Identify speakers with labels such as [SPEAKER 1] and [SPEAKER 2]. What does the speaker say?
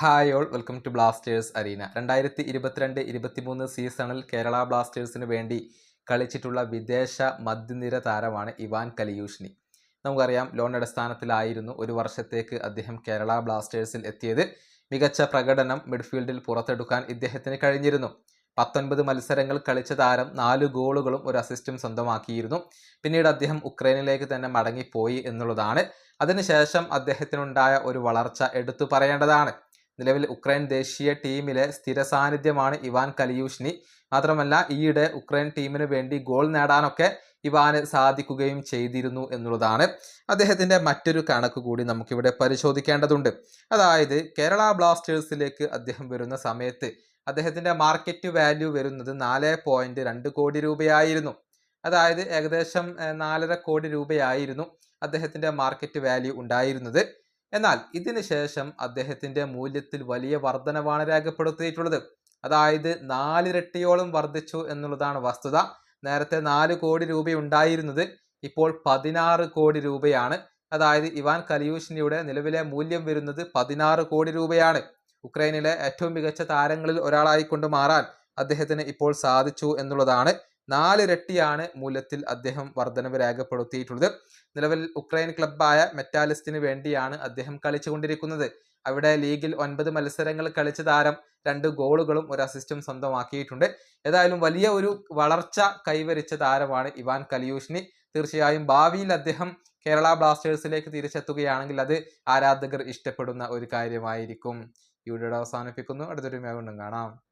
[SPEAKER 1] Hi all welcome to Blasters arena രണ്ടായിരത്തി ഇരുപത്തിരണ്ട് ഇരുപത്തിമൂന്ന് സീസണിൽ കേരള ബ്ലാസ്റ്റേഴ്സിന് വേണ്ടി കളിച്ചിട്ടുള്ള വിദേശ മധ്യനിര താരമാണ് ഇവാൻ കലിയൂഷ്നി. നമുക്കറിയാം ലോൺ അടിസ്ഥാനത്തിലായിരുന്നു ഒരു വർഷത്തേക്ക് അദ്ദേഹം കേരള ബ്ലാസ്റ്റേഴ്സിൽ എത്തിയത്. മികച്ച പ്രകടനം മിഡ്ഫീൽഡിൽ പുറത്തെടുക്കാൻ ഇദ്ദേഹത്തിന് കഴിഞ്ഞിരുന്നു. പത്തൊൻപത് മത്സരങ്ങൾ കളിച്ച താരം നാല് ഗോളുകളും ഒരു അസിസ്റ്റും സ്വന്തമാക്കിയിരുന്നു. പിന്നീട് അദ്ദേഹം ഉക്രൈനിലേക്ക് തന്നെ മടങ്ങിപ്പോയി എന്നുള്ളതാണ്. അതിനുശേഷം അദ്ദേഹത്തിനുണ്ടായ ഒരു വളർച്ച എടുത്തു പറയേണ്ടതാണ്. നിലവിൽ ഉക്രൈൻ ദേശീയ ടീമിലെ സ്ഥിര സാന്നിധ്യമാണ് ഇവാൻ കലിയൂഷ്നി. മാത്രമല്ല ഈയിടെ ഉക്രൈൻ ടീമിന് വേണ്ടി ഗോൾ നേടാനൊക്കെ ഇവാന് സാധിക്കുകയും ചെയ്തിരുന്നു എന്നുള്ളതാണ് അദ്ദേഹത്തിന്റെ മറ്റൊരു കണക്ക് കൂടി നമുക്കിവിടെ പരിശോധിക്കേണ്ടതുണ്ട്. അതായത് കേരള ബ്ലാസ്റ്റേഴ്സിലേക്ക് അദ്ദേഹം വരുന്ന സമയത്ത് അദ്ദേഹത്തിന്റെ മാർക്കറ്റ് വാല്യൂ വരുന്നത് നാല് പോയിന്റ് രണ്ട് കോടി രൂപയായിരുന്നു. അതായത് ഏകദേശം നാലര കോടി രൂപയായിരുന്നു അദ്ദേഹത്തിന്റെ മാർക്കറ്റ് വാല്യൂ ഉണ്ടായിരുന്നത്. എന്നാൽ ഇതിനുശേഷം അദ്ദേഹത്തിന്റെ മൂല്യത്തിൽ വലിയ വർധനവാണ് രേഖപ്പെടുത്തിയിട്ടുള്ളത്. അതായത് നാലിരട്ടിയോളം വർദ്ധിച്ചു എന്നുള്ളതാണ് വസ്തുത. നേരത്തെ നാല് കോടി രൂപ ഉണ്ടായിരുന്നത് ഇപ്പോൾ പതിനാറ് കോടി രൂപയാണ്. അതായത് ഇവാൻ കലിയൂഷിനിയുടെ നിലവിലെ മൂല്യം വരുന്നത് പതിനാറ് കോടി രൂപയാണ്. ഉക്രൈനിലെ ഏറ്റവും മികച്ച താരങ്ങളിൽ ഒരാളായിക്കൊണ്ട് മാറാൻ അദ്ദേഹത്തിന് ഇപ്പോൾ സാധിച്ചു എന്നുള്ളതാണ് നാലിരട്ടിയാണ് മൂല്യത്തിൽ അദ്ദേഹം വർധനവ് രേഖപ്പെടുത്തിയിട്ടുള്ളത് നിലവിൽ ഉക്രൈൻ ക്ലബായ മെറ്റാലിസ്റ്റിന് വേണ്ടിയാണ് അദ്ദേഹം കളിച്ചുകൊണ്ടിരിക്കുന്നത്. അവിടെ ലീഗിൽ ഒൻപത് മത്സരങ്ങൾ കളിച്ച താരം രണ്ട് ഗോളുകളും ഒരു അസിസ്റ്റും സ്വന്തമാക്കിയിട്ടുണ്ട്. ഏതായാലും വലിയ ഒരു വളർച്ച കൈവരിച്ച താരമാണ് ഇവാൻ കലിയൂഷിനി. തീർച്ചയായും ഭാവിയിൽ അദ്ദേഹം കേരള ബ്ലാസ്റ്റേഴ്സിലേക്ക് തിരിച്ചെത്തുകയാണെങ്കിൽ അത് ആരാധകർ ഇഷ്ടപ്പെടുന്ന ഒരു കാര്യമായിരിക്കും. ഈ അവസാനിപ്പിക്കുന്നു. അടുത്തൊരു മേഖണ്ടും കാണാം.